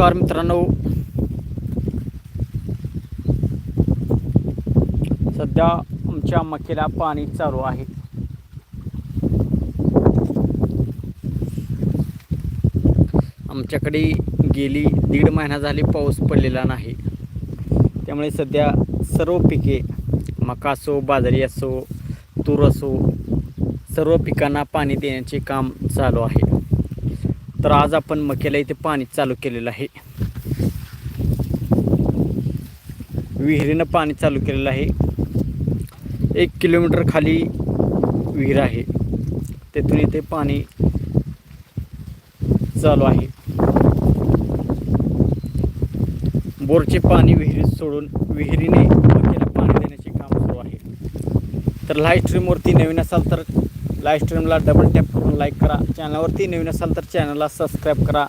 नमस्कार मित्रांनो. सध्या आमच्या मकेला पाणी चालू आहे. आमच्याकडे गेली दीड महिना झाली पाऊस पडलेला नाही. त्यामुळे सध्या सर्व पिके मका असो बाजरी असो तूर असो सर्व पिकांना पाणी देण्याचे काम चालू आहे. तर आज आपण मक्याला इथे पाणी चालू केलेलं आहे. विहिरीनं पाणी चालू केलेलं आहे. एक किलोमीटर खाली विहीर आहे. तेथून इथे पाणी चालू आहे. बोरचे पाणी विहिरीत सोडून विहिरीने मक्याला पाणी देण्याचे काम सुरू आहे. तर लाईव्ह स्ट्रीमवरती नवीन असाल तर लाईव्ह स्ट्रीमला डबल टॅप करून लाईक करा. चॅनलवरती नवीन असाल तर चॅनलला सबस्क्राईब करा.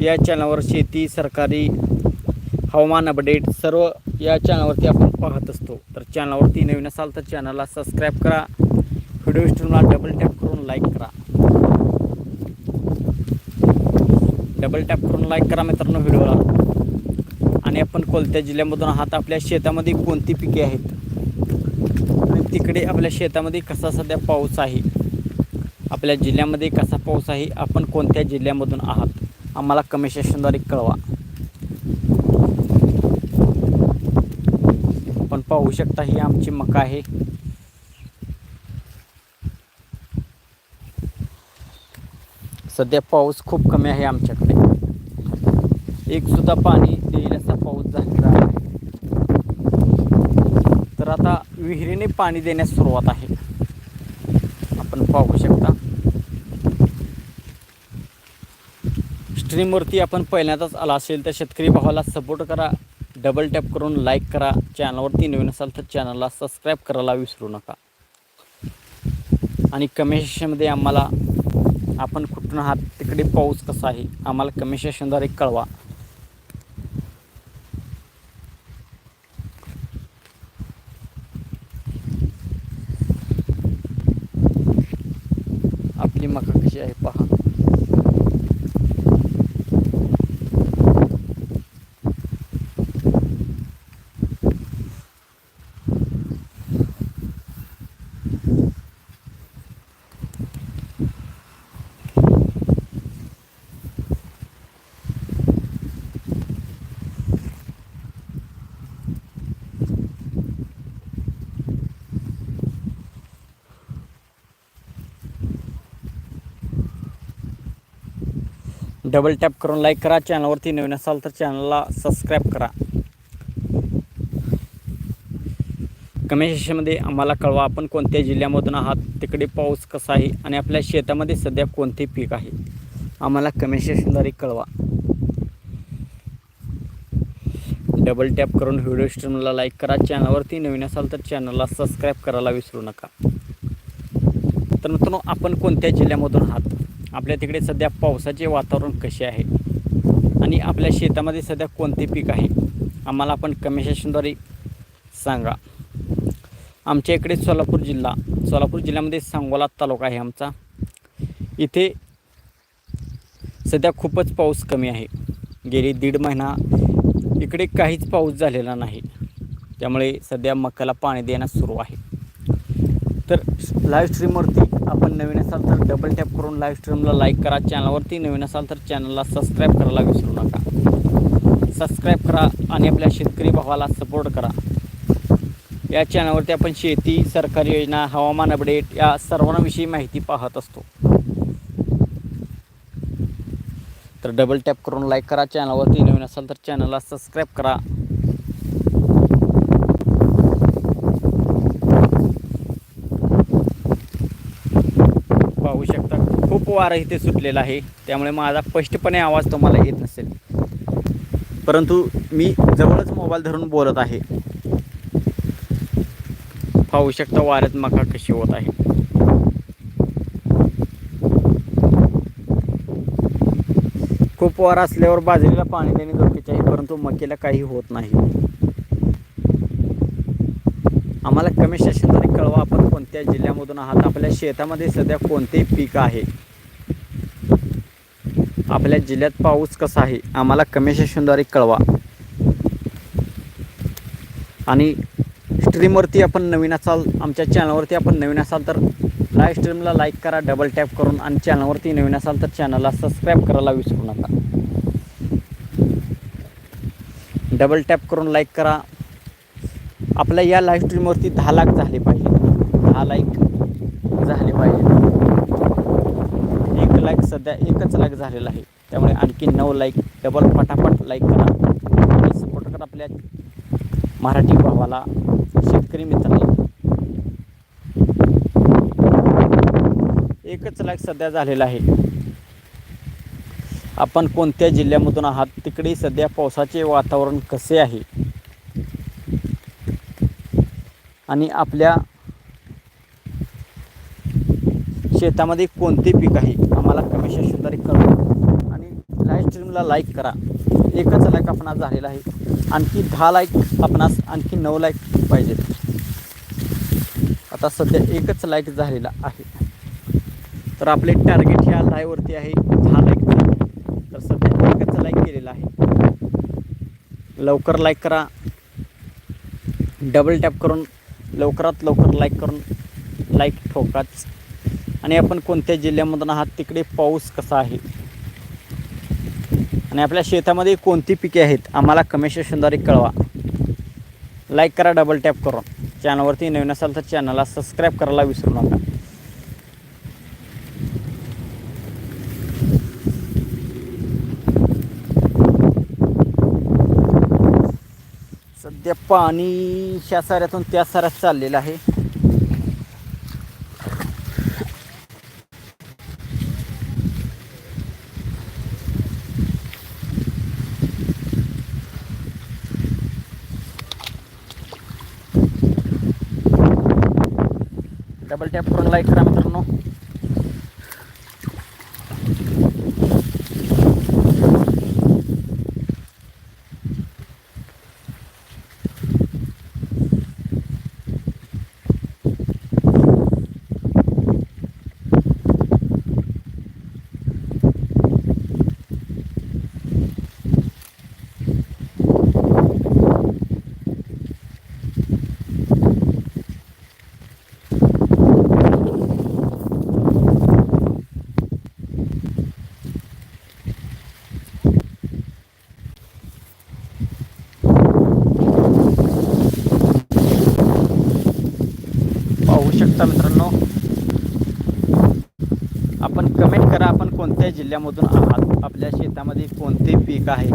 या चॅनलवर शेती सरकारी हवामान अपडेट सर्व या चॅनलवरती आपण पाहत असतो. तर चॅनलवरती नवीन असाल तर चॅनलला सबस्क्राईब करा. व्हिडिओ स्ट्रीमला डबल टॅप करून लाईक करा. डबल टॅप करून लाईक करा मित्रांनो व्हिडिओला आणि आपण कोणत्या जिल्ह्यामधून आहात आपल्या शेतामध्ये कोणती पिके आहेत? आणि तिकडे आपल्या शेतामध्ये कसा सध्या पाऊस आहे? आपल्या जिल्ह्यामध्ये कसा पाऊस आहे आपण कोणत्या जिल्ह्यामधून आहात आम्हाला कमेंट सेक्शनद्वारे कळवा. आपण पाहू शकता ही आमची मका आहे. सध्या पाऊस खूप कमी आहे आमच्याकडे. एक सुद्धा पाणी देईल असा पाऊस झालेला आहे तर आता विहिरीने पाणी देण्यास सुरुवात आहे. आपण पाहू शकता. स्ट्रीमवरती आपण पहिल्यांदाच आला असेल तर शेतकरी भावाला सपोर्ट करा डबल टॅप करून लाईक करा. चॅनलवरती नवीन असाल तर चॅनलला सबस्क्राईब करायला विसरू नका. आणि कमेंट सेक्शनमध्ये आम्हाला आपण कुठून आहात तिकडे पाऊस कसा आहे आम्हाला कमेंट सेक्शनद्वारे कळवा आपली मका कशी आहे पहा डबल टॅप करून लाईक करा. चॅनलवरती नवीन असाल तर चॅनलला सबस्क्राईब करा. कमेंट सेक्शनमध्ये आम्हाला कळवा आपण कोणत्या जिल्ह्यामधून आहात तिकडे पाऊस कसा आहे आणि आपल्या शेतामध्ये सध्या कोणते पीक आहे. आम्हाला कमेंट सेक्शनद्वारे कळवा. डबल टॅप करून व्हिडिओ स्ट्रीमला लाईक करा. चॅनलवरती नवीन असाल तर चॅनलला सबस्क्राईब करायला विसरू नका. तर मित्रांनो आपण कोणत्या जिल्ह्यामधून आहात? आपल्या तिकडे सध्या पावसाचे वातावरण कसे आहे? आणि आपल्या शेतामध्ये सध्या कोणते पीक आहे? आम्हाला आपण कमेंट सेक्शनद्वारे सांगा. आमच्या इकडे सोलापूर जिल्हा सोलापूर जिल्ह्यामध्ये सांगोला तालुका आहे आमचा. इथे सध्या खूपच पाऊस कमी आहे. गेली दीड महिना इकडे काहीच पाऊस झालेला नाही. त्यामुळे सध्या मकाला पाणी देण्यास सुरू आहे. तर लाईव्ह स्ट्रीमवरती आपण नवीन असाल तर डबल टॅप करून लाईव्ह स्ट्रीमला लाईक करा. चॅनलवरती नवीन असाल तर चॅनलला सबस्क्राईब करायला विसरू नका. सबस्क्राईब करा आणि आपल्या शेतकरी भावाला सपोर्ट करा. या चॅनलवरती आपण शेती सरकारी योजना हवामान अपडेट या सर्वांविषयी माहिती पाहत असतो. तर डबल टॅप करून लाईक करा. चॅनलवरती नवीन असाल तर चॅनलला सबस्क्राईब करा पाहू शकता खूप वारं इथे सुटलेलं आहे. त्यामुळे माझा स्पष्टपणे आवाज तुम्हाला येत नसेल. परंतु मी जवळच मोबाईल धरून बोलत आहे. पाहू शकता वाऱ्यात मका कशी होत आहे. खूप वार असल्यावर बाजरीला पाणी देणे गरजेचे आहे परंतु मकेला काही होत नाही. आम्हाला कमेंट सेक्शनद्वारे कळवा आपण कोणत्या जिल्ह्यामधून आहात? आपल्या शेतामध्ये सध्या कोणते पीक आहे? आपल्या जिल्ह्यात पाऊस कसा आहे आम्हाला कमेंट सेक्शनद्वारे कळवा. आणि स्ट्रीमवरती आपण नवीन असाल आमच्या चॅनलवरती आपण नवीन असाल तर लाईव्ह स्ट्रीमला लाईक करा डबल टॅप करून आणि चॅनलवरती नवीन असाल तर चॅनलला सबस्क्राईब करायला विसरू नका. डबल टॅप करून लाईक करा. आपल्या या लाईव्ह स्ट्रीमवरती दहा लाख झाले पाहिजे दहा लाईक झाले पाहिजे लाईक सध्या एकच लाईक झालेला आहे. त्यामुळे आणखी नऊ लाईक डबल पटापट लाईक करा. आणि सपोर्ट करा आपल्या मराठी भावाला शेतकरी मित्राला. एकच लाईक सध्या झालेला आहे. आपण कोणत्या जिल्ह्यामधून आहात? तिकडे सध्या पावसाचे वातावरण कसे आहे? आणि आपल्या शेतामध्ये कोणते पीक आहे? आम्हाला कमी सेक्शनद्वारे कळवा. आणि लाईव्ह स्ट्रीमला लाईक करा. एकच लाईक आपणास झालेला आहे. आणखी दहा लाईक आपणास आणखी नऊ लाईक पाहिजेत. आता सध्या एकच लाईक झालेला आहे. तर आपले टार्गेट ह्या लाईववरती आहे. दहा लाईक तर सध्या एकच लाईक केलेला आहे. लवकर लाईक करा. डबल टॅप करून लवकरात लवकर लाईक करून लाईक ठोकाच आणि आपण कोणत्या जिल्ह्यामधून आहात तिकडे पाऊस कसा आहे? आणि आपल्या शेतामध्ये कोणती पिके आहेत आम्हाला कमेंट सेक्शनद्वारे कळवा. लाईक करा डबल टॅप करून. चॅनलवरती नवीन असाल तर चॅनलला सबस्क्राईब करायला विसरू नका. सध्या पाणी ह्या साऱ्यातून त्या साऱ्यात चाललेलं आहे. डबल टॅप करून लाईक करा मित्रांनो पाहू शकता मित्रांनो. आपण कमेंट करा आपण कोणत्या जिल्ह्यामधून आहात? आपल्या शेतामध्ये कोणते पीक आहे?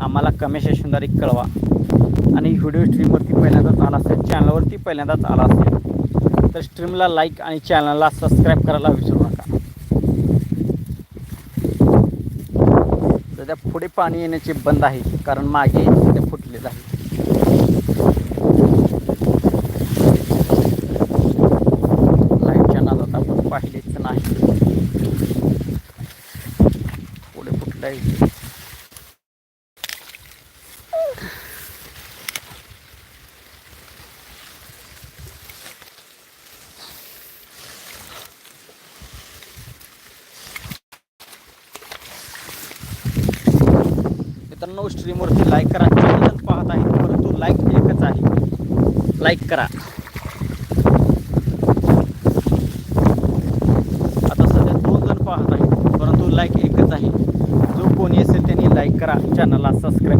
आम्हाला कमेंट सेशनद्वारे कळवा. आणि व्हिडिओ स्ट्रीमवरती पहिल्यांदाच आला असेल चॅनलवरती पहिल्यांदाच आला असेल तर स्ट्रीमला लाईक आणि चॅनलला सबस्क्राईब करायला विसरू नका. सध्या पुढे पाणी येण्याचे बंद आहे कारण मागे सध्या फुटलेलं आहे लाईव्ह चॅनल आता आपण पाहिलेच नाही पुढे कुठलं आहे मित्रांनो स्ट्रीमवरती लाईक करा. चॅनल पाहत आहे. परंतु लाईक एकच आहे. लाईक करा. आता सध्या दोन जण पाहत आहेत. परंतु लाईक एकच आहे. जो कोणी असेल त्यांनी लाईक करा. चॅनलला सबस्क्राईब